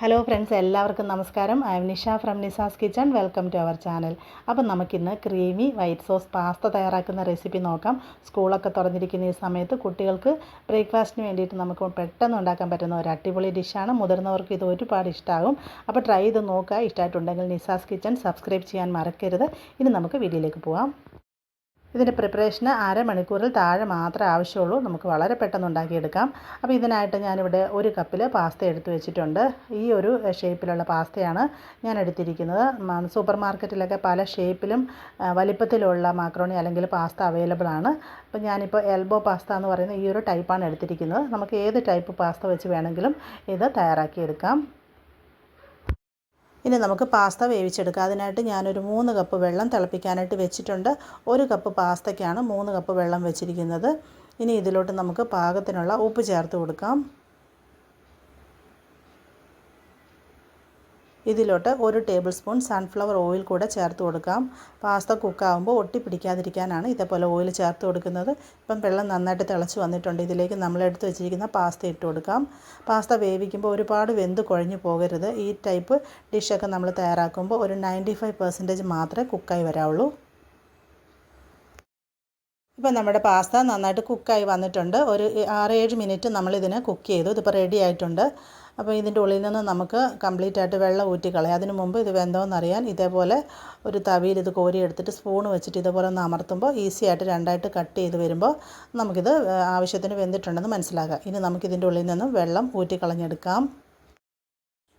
Hello friends എല്ലാവർക്കും നമസ്കാരം. I Nisha from Nisa's kitchen welcome to our channel അപ്പം നമുക്കിന്ന് ക്രീമി വൈറ്റ് സോസ് പാസ്ത തയ്യാറാക്കുന്ന റെസിപ്പി നോക്കാം. സ്കൂളൊക്കെ തുറന്നിരിക്കുന്ന ഈ സമയത്ത് കുട്ടികൾക്ക് ബ്രേക്ക്ഫാസ്റ്റിന് വേണ്ടിയിട്ട് നമുക്ക് പെട്ടെന്ന് ഉണ്ടാക്കാൻ പറ്റുന്ന ഒരു അടിപൊളി ഡിഷാണ് മുതിർന്നവർക്ക് ഇത് ഒരുപാട് ഇഷ്ടമാകും അപ്പോൾ ട്രൈ ചെയ്ത് നോക്കുക. ഇഷ്ടമായിട്ടുണ്ടെങ്കിൽ നിസാസ് കിച്ചൺ സബ്സ്ക്രൈബ് ചെയ്യാൻ മറക്കരുത്. ഇനി നമുക്ക് വീഡിയോയിലേക്ക് പോകാം ഇതിന്റെ പ്രിപ്പറേഷന് അരമണിക്കൂറിൽ താഴെ മാത്രമേ ആവശ്യമുള്ളൂ. നമുക്ക് വളരെ പെട്ടെന്ന് ഉണ്ടാക്കിയെടുക്കാം. അപ്പോൾ ഇതിനായിട്ട് ഞാനിവിടെ ഒരു കപ്പിൽ പാസ്ത എടുത്ത് വെച്ചിട്ടുണ്ട്. ഈ ഒരു ഷേപ്പിലുള്ള പാസ്തയാണ് ഞാൻ എടുത്തിരിക്കുന്നത്. സൂപ്പർ മാർക്കറ്റിലൊക്കെ പല ഷേപ്പിലും വലിപ്പത്തിലുള്ള മാക്രോണി അല്ലെങ്കിൽ പാസ്ത അവൈലബിൾ ആണ്. അപ്പോൾ ഞാനിപ്പോൾ എൽബോ പാസ്ത എന്ന് പറയുന്ന ഈ ഒരു ടൈപ്പാണ് എടുത്തിരിക്കുന്നത്. നമുക്ക് ഏത് ടൈപ്പ് പാസ്ത വെച്ച് വേണമെങ്കിലും ഇത് തയ്യാറാക്കിയെടുക്കാം. ഇനി നമുക്ക് പാസ്ത വേവിച്ചെടുക്കാം. അതിനായിട്ട് ഞാനൊരു മൂന്ന് കപ്പ് വെള്ളം തിളപ്പിക്കാനായിട്ട് വെച്ചിട്ടുണ്ട്. ഒരു കപ്പ് പാസ്തയ്ക്കാണ് മൂന്ന് കപ്പ് വെള്ളം വെച്ചിരിക്കുന്നത്. ഇനി ഇതിലോട്ട് നമുക്ക് പാകത്തിനുള്ള ഉപ്പ് ചേർത്ത് കൊടുക്കാം. ഇതിലോട്ട് ഒരു ടേബിൾ സ്പൂൺ സൺഫ്ലവർ ഓയിൽ കൂടെ ചേർത്ത് കൊടുക്കാം. പാസ്ത കുക്കാവുമ്പോൾ ഒട്ടി പിടിക്കാതിരിക്കാനാണ് ഇതേപോലെ ഓയിൽ ചേർത്ത് കൊടുക്കുന്നത്. ഇപ്പം വെള്ളം നന്നായിട്ട് തിളച്ച് വന്നിട്ടുണ്ട്. ഇതിലേക്ക് നമ്മൾ എടുത്ത് വെച്ചിരിക്കുന്ന പാസ്ത ഇട്ട് കൊടുക്കാം. പാസ്ത വേവിക്കുമ്പോൾ ഒരുപാട് വെന്ത് കുഴഞ്ഞു പോകരുത്. ഈ ടൈപ്പ് ഡിഷൊക്കെ നമ്മൾ തയ്യാറാക്കുമ്പോൾ ഒരു നയന്റി ഫൈവ് പെർസെന്റേജ് മാത്രമേ കുക്കായി വരാവുള്ളൂ. ഇപ്പം നമ്മുടെ പാസ്ത നന്നായിട്ട് കുക്കായി വന്നിട്ടുണ്ട്. ഒരു ആറ് ഏഴ് മിനിറ്റ് നമ്മളിതിനെ കുക്ക് ചെയ്തു. ഇതിപ്പോൾ റെഡി ആയിട്ടുണ്ട്. അപ്പോൾ ഇതിന്റെ ഉള്ളിൽ നിന്ന് നമുക്ക് കംപ്ലീറ്റ് ആയിട്ട് വെള്ളം ഊറ്റിക്കളയാം അതിന് മുമ്പ് ഇത് വെന്തോന്നറിയാൻ ഇതേപോലെ ഒരു തവിയിൽ ഇത് കോരി എടുത്തിട്ട് സ്പൂൺ വെച്ചിട്ട് ഇതേപോലെ ഒന്ന് അമർത്തുമ്പോൾ ഈസി ആയിട്ട് രണ്ടായിട്ട് കട്ട് ചെയ്ത് വരുമ്പോൾ നമുക്കിത് ആവശ്യത്തിന് വെന്തിട്ടുണ്ടെന്ന് മനസ്സിലാക്കാം ഇനി നമുക്കിതിന്റെ ഉള്ളിൽ നിന്നും വെള്ളം ഊറ്റിക്കളഞ്ഞെടുക്കാം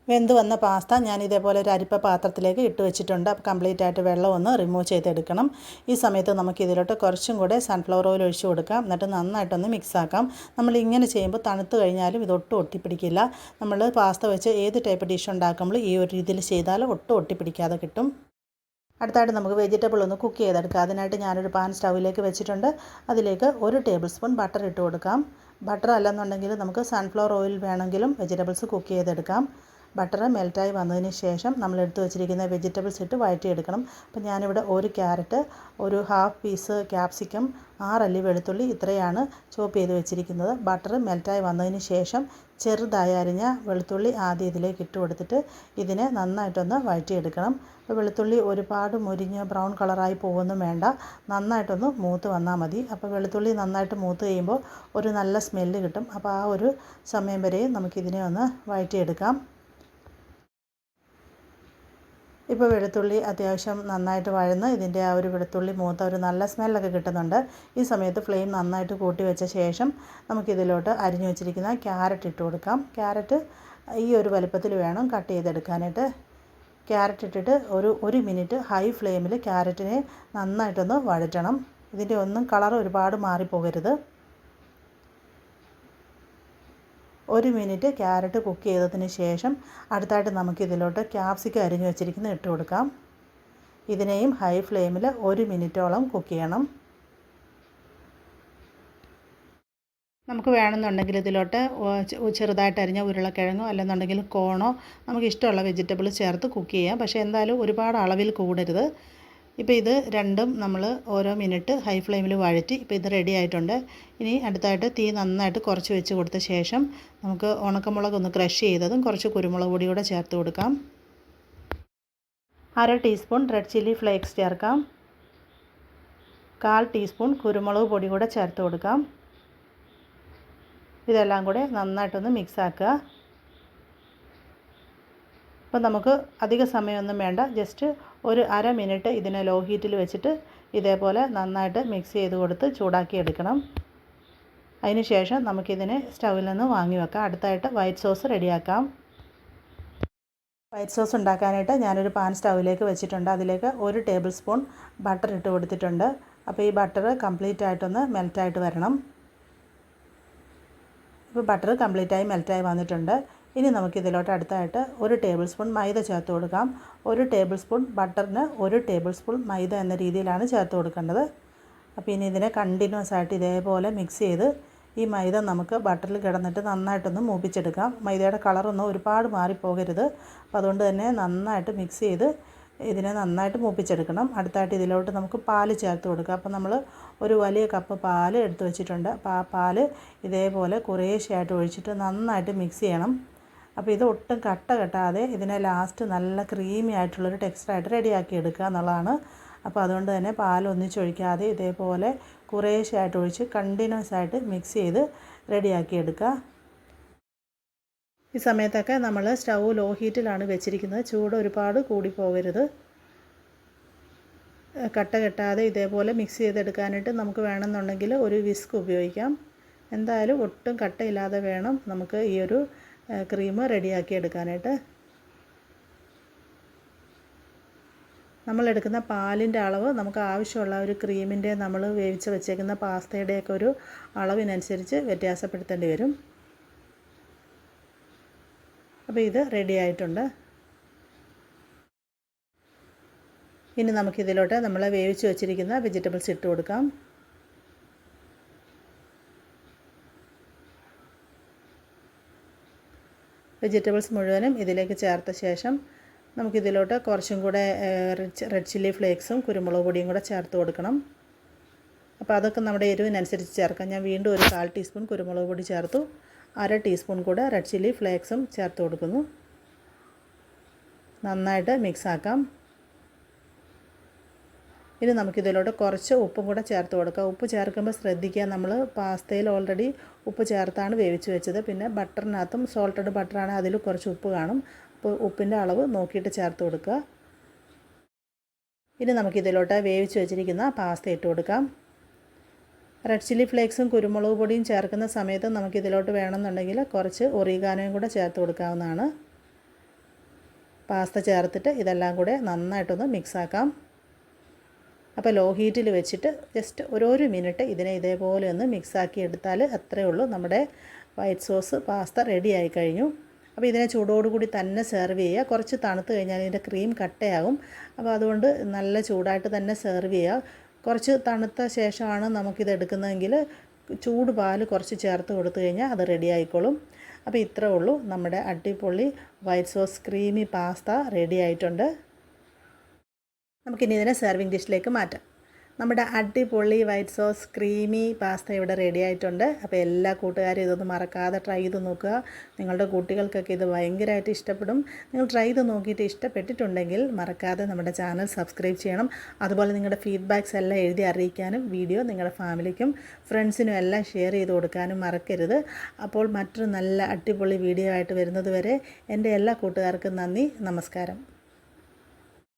വെന്ത് വന്ന പാസ്ത ഞാൻ ഇതേപോലെ ഒരു അരിപ്പ പാത്രത്തിലേക്ക് ഇട്ട് വെച്ചിട്ടുണ്ട്. അപ്പോൾ കംപ്ലീറ്റ് ആയിട്ട് വെള്ളം ഒന്ന് റിമൂവ് ചെയ്തെടുക്കണം. ഈ സമയത്ത് നമുക്ക് ഇതിലോട്ട് കുറച്ചും കൂടെ സൺഫ്ലവർ ഓയിൽ ഒഴിച്ചു കൊടുക്കാം. എന്നിട്ട് നന്നായിട്ടൊന്ന് മിക്സ് ആക്കാം. നമ്മൾ ഇങ്ങനെ ചെയ്യുമ്പോൾ തണുത്ത് കഴിഞ്ഞാലും ഇതൊട്ടും ഒട്ടിപ്പിടിക്കില്ല. നമ്മൾ പാസ്ത വെച്ച് ഏത് ടൈപ്പ് ഡിഷ് ഉണ്ടാക്കുമ്പോൾ ഈ ഒരു രീതിയിൽ ചെയ്താൽ ഒട്ടും ഒട്ടിപ്പിടിക്കാതെ കിട്ടും. അടുത്തായിട്ട് നമുക്ക് വെജിറ്റബിൾ ഒന്ന് കുക്ക് ചെയ്തെടുക്കാം. അതിനായിട്ട് ഞാനൊരു പാൻ സ്റ്റൗവിലേക്ക് വെച്ചിട്ടുണ്ട്. അതിലേക്ക് ഒരു ടേബിൾ സ്പൂൺ ബട്ടർ ഇട്ട് കൊടുക്കാം. ബട്ടർ അല്ലെന്നുണ്ടെങ്കിൽ നമുക്ക് സൺഫ്ലവർ ഓയിൽ വേണമെങ്കിലും വെജിറ്റബിൾസ് കുക്ക് ചെയ്തെടുക്കാം. ബട്ടർ മെൽറ്റായി വന്നതിന് ശേഷം നമ്മൾ എടുത്തു വെച്ചിരിക്കുന്ന വെജിറ്റബിൾസ് ഇട്ട് വഴറ്റിയെടുക്കണം. അപ്പോൾ ഞാനിവിടെ ഒരു ക്യാരറ്റ് ഒരു ഹാഫ് പീസ് ക്യാപ്സിക്കം ആറല്ലി വെളുത്തുള്ളി ഇത്രയാണ് ചോപ്പ് ചെയ്ത് വെച്ചിരിക്കുന്നത്. ബട്ടർ മെൽറ്റായി വന്നതിന് ശേഷം ചെറുതായി അരിഞ്ഞ വെളുത്തുള്ളി ആദ്യം ഇതിലേക്ക് ഇട്ട് കൊടുത്തിട്ട് ഇതിനെ നന്നായിട്ടൊന്ന് വഴറ്റിയെടുക്കണം. അപ്പോൾ വെളുത്തുള്ളി ഒരുപാട് മുരിഞ്ഞ് ബ്രൗൺ കളറായി പോകുമെന്നും വേണ്ട. നന്നായിട്ടൊന്ന് മൂത്ത് വന്നാൽ മതി. അപ്പോൾ വെളുത്തുള്ളി നന്നായിട്ട് മൂത്ത് കഴിയുമ്പോൾ ഒരു നല്ല സ്മെല്ല് കിട്ടും. അപ്പോൾ ആ ഒരു സമയം വരെയും നമുക്കിതിനെ ഒന്ന് വഴറ്റിയെടുക്കാം. ഇപ്പോൾ വെളുത്തുള്ളി അത്യാവശ്യം നന്നായിട്ട് വഴന്ന് ഇതിന്റെ ആ ഒരു വെളുത്തുള്ളി മൂത്ത ഒരു നല്ല സ്മെല്ലൊക്കെ കിട്ടുന്നുണ്ട്. ഈ സമയത്ത് ഫ്ലെയിം നന്നായിട്ട് കൂട്ടി വെച്ച ശേഷം നമുക്കിതിലോട്ട് അരിഞ്ഞു വെച്ചിരിക്കുന്ന ക്യാരറ്റ് ഇട്ട് കൊടുക്കാം. ക്യാരറ്റ് ഈ ഒരു വലുപ്പത്തിൽ വേണം കട്ട് ചെയ്തെടുക്കാനായിട്ട്. ക്യാരറ്റ് ഇട്ടിട്ട് ഒരു ഒരു മിനിറ്റ് ഹൈ ഫ്ലെയിമിൽ ക്യാരറ്റിനെ നന്നായിട്ടൊന്ന് വഴറ്റണം. ഇതിന്റെ ഒന്നും കളർ ഒരുപാട് മാറിപ്പോകരുത്. ഒരു മിനിറ്റ് ക്യാരറ്റ് കുക്ക് ചെയ്തതിന് ശേഷം അടുത്തായിട്ട് നമുക്കിതിലോട്ട് ക്യാപ്സിക്കം അരിഞ്ഞു വെച്ചിരിക്കുന്നത് ഇട്ട് കൊടുക്കാം. ഇതിനെയും ഹൈ ഫ്ലെയിമിൽ ഒരു മിനിറ്റോളം കുക്ക് ചെയ്യണം. നമുക്ക് വേണമെന്നുണ്ടെങ്കിൽ ഇതിലോട്ട് ചെറുതായിട്ട് അരിഞ്ഞ ഉരുളക്കിഴങ്ങോ അല്ലെന്നുണ്ടെങ്കിൽ കോണോ നമുക്ക് ഇഷ്ടമുള്ള വെജിറ്റബിൾ ചേർത്ത് കുക്ക് ചെയ്യാം. പക്ഷേ എന്തായാലും ഒരുപാട് അളവിൽ കൂടരുത്. ഇപ്പോൾ ഇത് രണ്ടും നമ്മൾ ഓരോ മിനിറ്റ് ഹൈ ഫ്ലെയിമിൽ വഴറ്റി ഇപ്പോൾ ഇത് റെഡി ആയിട്ടുണ്ട്. ഇനി അടുത്തായിട്ട് തീ നന്നായിട്ട് കുറച്ച് വെച്ച് കൊടുത്ത ശേഷം നമുക്ക് ഉണക്കമുളക് ഒന്ന് ക്രഷ് ചെയ്തതും കുറച്ച് കുരുമുളക് പൊടി കൂടെ ചേർത്ത് കൊടുക്കാം. അര ടീസ്പൂൺ റെഡ് ചില്ലി ഫ്ലേക്സ് ചേർക്കാം. കാൽ ടീസ്പൂൺ കുരുമുളക് പൊടി കൂടെ ചേർത്ത് കൊടുക്കാം. ഇതെല്ലാം കൂടെ നന്നായിട്ടൊന്ന് മിക്സ് ആക്കുക. അപ്പോൾ നമുക്ക് അധിക സമയമൊന്നും വേണ്ട. ജസ്റ്റ് ഒരു അര മിനിറ്റ് ഇതിനെ ലോ ഹീറ്റിൽ വെച്ചിട്ട് ഇതേപോലെ നന്നായിട്ട് മിക്സ് ചെയ്ത് കൊടുത്ത് ചൂടാക്കി എടുക്കണം. അതിന് ശേഷം നമുക്കിതിനെ സ്റ്റൗവിൽ നിന്ന് വാങ്ങി വെക്കാം. അടുത്തായിട്ട് വൈറ്റ് സോസ് റെഡിയാക്കാം. വൈറ്റ് സോസ് ഉണ്ടാക്കാനായിട്ട് ഞാനൊരു പാൻ സ്റ്റൗവിലേക്ക് വെച്ചിട്ടുണ്ട്. അതിലേക്ക് ഒരു ടേബിൾ സ്പൂൺ ബട്ടർ ഇട്ട് കൊടുത്തിട്ടുണ്ട്. അപ്പോൾ ഈ ബട്ടർ കംപ്ലീറ്റ് ആയിട്ടൊന്ന് മെൽറ്റായിട്ട് വരണം. ഇപ്പോൾ ബട്ടർ കംപ്ലീറ്റായി മെൽറ്റായി വന്നിട്ടുണ്ട്. ഇനി നമുക്കിതിലോട്ട് അടുത്തായിട്ട് ഒരു ടേബിൾ സ്പൂൺ മൈദ ചേർത്ത് കൊടുക്കാം. ഒരു ടേബിൾ സ്പൂൺ ബട്ടറിന് ഒരു ടേബിൾ സ്പൂൺ മൈദ എന്ന രീതിയിലാണ് ചേർത്ത് കൊടുക്കേണ്ടത്. അപ്പോൾ ഇനി ഇതിനെ കണ്ടിന്യൂസ് ആയിട്ട് ഇതേപോലെ മിക്സ് ചെയ്ത് ഈ മൈദ നമുക്ക് ബട്ടറിൽ കിടന്നിട്ട് നന്നായിട്ടൊന്ന് മൂപ്പിച്ചെടുക്കാം. മൈദയുടെ കളറൊന്നും ഒരുപാട് മാറിപ്പോകരുത്. അപ്പോൾ അതുകൊണ്ട് തന്നെ നന്നായിട്ട് മിക്സ് ചെയ്ത് ഇതിനെ നന്നായിട്ട് മൂപ്പിച്ചെടുക്കണം. അടുത്തായിട്ട് ഇതിലോട്ട് നമുക്ക് പാൽ ചേർത്ത് കൊടുക്കാം. അപ്പോൾ നമ്മൾ ഒരു വലിയ കപ്പ് പാൽ എടുത്ത് വെച്ചിട്ടുണ്ട്. അപ്പോൾ ആ പാൽ ഇതേപോലെ കുറേശ്ശെയായിട്ട് ഒഴിച്ചിട്ട് നന്നായിട്ട് മിക്സ് ചെയ്യണം. അപ്പോൾ ഇത് ഒട്ടും കട്ട കെട്ടാതെ ഇതിനെ ലാസ്റ്റ് നല്ല ക്രീമി ആയിട്ടുള്ളൊരു ടെക്സ്ചറായിട്ട് റെഡിയാക്കി എടുക്കുക എന്നുള്ളതാണ്. അപ്പോൾ അതുകൊണ്ട് തന്നെ പാൽ ഒന്നിച്ചൊഴിക്കാതെ ഇതേപോലെ കുറേശ്ശെയായിട്ട് ഒഴിച്ച് കണ്ടിന്യൂസ് ആയിട്ട് മിക്സ് ചെയ്ത് റെഡിയാക്കി എടുക്കുക. ഈ സമയത്തൊക്കെ നമ്മൾ സ്റ്റൗ ലോ ഹീറ്റിലാണ് വെച്ചിരിക്കുന്നത്. ചൂട് ഒരുപാട് കൂടി പോകരുത്. കട്ട കെട്ടാതെ ഇതേപോലെ മിക്സ് ചെയ്തെടുക്കാനായിട്ട് നമുക്ക് വേണമെന്നുണ്ടെങ്കിൽ ഒരു വിസ്ക് ഉപയോഗിക്കാം. എന്തായാലും ഒട്ടും കട്ടയില്ലാതെ വേണം നമുക്ക് ഈ ഒരു ക്രീം റെഡിയാക്കി എടുക്കാനായിട്ട്. നമ്മൾ എടുക്കുന്ന പാലിന്റെ അളവ് നമുക്ക് ആവശ്യമുള്ള ഒരു ക്രീമിന്റെ നമ്മൾ വേവിച്ച് വെച്ചേക്കുന്ന പാസ്തയുടെയൊക്കെ ഒരു അളവിനനുസരിച്ച് വ്യത്യാസപ്പെടുത്തേണ്ടി വരും. അപ്പോൾ ഇത് റെഡി ആയിട്ടുണ്ട്. ഇനി നമുക്കിതിലോട്ട് നമ്മൾ വേവിച്ച് വെച്ചിരിക്കുന്ന വെജിറ്റബിൾസ് ഇട്ട് കൊടുക്കാം. വെജിറ്റബിൾസ് മുഴുവനും ഇതിലേക്ക് ചേർത്ത ശേഷം നമുക്കിതിലോട്ട് കുറച്ചും കൂടെ റെഡ് ചില്ലി ഫ്ലേക്സും കുരുമുളക് പൊടിയും കൂടെ ചേർത്ത് കൊടുക്കണം. അപ്പോൾ അതൊക്കെ നമ്മുടെ എരിവിനനുസരിച്ച് ചേർക്കാം. ഞാൻ വീണ്ടും ഒരു കാൽ ടീസ്പൂൺ കുരുമുളക് പൊടി ചേർത്തു. അര ടീസ്പൂൺ കൂടെ റെഡ് ചില്ലി ഫ്ലേക്സും ചേർത്ത് കൊടുക്കുന്നു. നന്നായിട്ട് മിക്സ് ആക്കാം. ഇനി നമുക്കിതിലോട്ട് കുറച്ച് ഉപ്പും കൂടെ ചേർത്ത് കൊടുക്കുക ഉപ്പ് ചേർക്കുമ്പോൾ ശ്രദ്ധിക്കുക നമ്മൾ പാസ്തയിൽ ഓൾറെഡി ഉപ്പ് ചേർത്താണ് വേവിച്ച് വെച്ചത്. പിന്നെ ബട്ടറിനകത്തും സോൾട്ടഡ് ബട്ടറാണ് അതിൽ കുറച്ച് ഉപ്പ് കാണും. അപ്പോൾ ഉപ്പിന്റെ അളവ് നോക്കിയിട്ട് ചേർത്ത് കൊടുക്കുക. ഇനി നമുക്കിതിലോട്ട് വേവിച്ച് വെച്ചിരിക്കുന്ന പാസ്ത ഇട്ട് കൊടുക്കാം. റെഡ് ചില്ലി ഫ്ലേക്സും കുരുമുളക് പൊടിയും ചേർക്കുന്ന സമയത്ത് നമുക്കിതിലോട്ട് വേണമെന്നുണ്ടെങ്കിൽ കുറച്ച് ഒറിഗാനോയും കൂടെ ചേർത്ത് കൊടുക്കാവുന്നതാണ്. പാസ്ത ചേർത്തിട്ട് ഇതെല്ലാം കൂടെ നന്നായിട്ടൊന്ന് മിക്സാക്കാം അപ്പോൾ ലോ ഹീറ്റിൽ വെച്ചിട്ട് ജസ്റ്റ് ഓരോരോ മിനിറ്റ് ഇതിനെ ഇതേപോലെ ഒന്ന് മിക്സാക്കി എടുത്താൽ അത്രയേ ഉള്ളൂ. നമ്മുടെ വൈറ്റ് സോസ് പാസ്ത റെഡി ആയി കഴിഞ്ഞു. അപ്പോൾ ഇതിനെ ചൂടോടുകൂടി തന്നെ സെർവ് ചെയ്യുക. കുറച്ച് തണുത്ത് കഴിഞ്ഞാൽ ഇതിന്റെ ക്രീം കട്ടയാകും. അപ്പോൾ അതുകൊണ്ട് നല്ല ചൂടായിട്ട് തന്നെ സെർവ് ചെയ്യുക. കുറച്ച് തണുത്ത ശേഷമാണ് നമുക്കിത് എടുക്കുന്നതെങ്കിൽ ചൂട് പാൽ കുറച്ച് ചേർത്ത് കൊടുത്തു കഴിഞ്ഞാൽ അത് റെഡി ആയിക്കോളും. അപ്പോൾ ഇത്രേ ഉള്ളൂ. നമ്മുടെ അടിപൊളി white sauce creamy pasta ready ആയിട്ടുണ്ട്. നമുക്കിനി ഇതിനെ സെർവിങ് ഡിഷിലേക്ക് മാറ്റാം. നമ്മുടെ അടിപൊളി വൈറ്റ് സോസ് ക്രീമി പാസ്ത ഇവിടെ റെഡി ആയിട്ടുണ്ട്. അപ്പോൾ എല്ലാ കൂട്ടുകാരും ഇതൊന്ന് മറക്കാതെ ട്രൈ ചെയ്ത് നോക്കുക. നിങ്ങളുടെ കുട്ടികൾക്കൊക്കെ ഇത് ഭയങ്കരമായിട്ട് ഇഷ്ടപ്പെടും. നിങ്ങൾ ട്രൈ ചെയ്ത് നോക്കിയിട്ട് ഇഷ്ടപ്പെട്ടിട്ടുണ്ടെങ്കിൽ മറക്കാതെ നമ്മുടെ ചാനൽ സബ്സ്ക്രൈബ് ചെയ്യണം. അതുപോലെ നിങ്ങളുടെ ഫീഡ്ബാക്ക്സ് എല്ലാം എഴുതി അറിയിക്കാനും വീഡിയോ നിങ്ങളുടെ ഫാമിലിക്കും ഫ്രണ്ട്സിനും എല്ലാം ഷെയർ ചെയ്ത് കൊടുക്കാനും മറക്കരുത്. അപ്പോൾ മറ്റൊരു നല്ല അടിപൊളി വീഡിയോ ആയിട്ട് വരുന്നത് വരെ എന്റെ എല്ലാ കൂട്ടുകാർക്കും നന്ദി. നമസ്കാരം.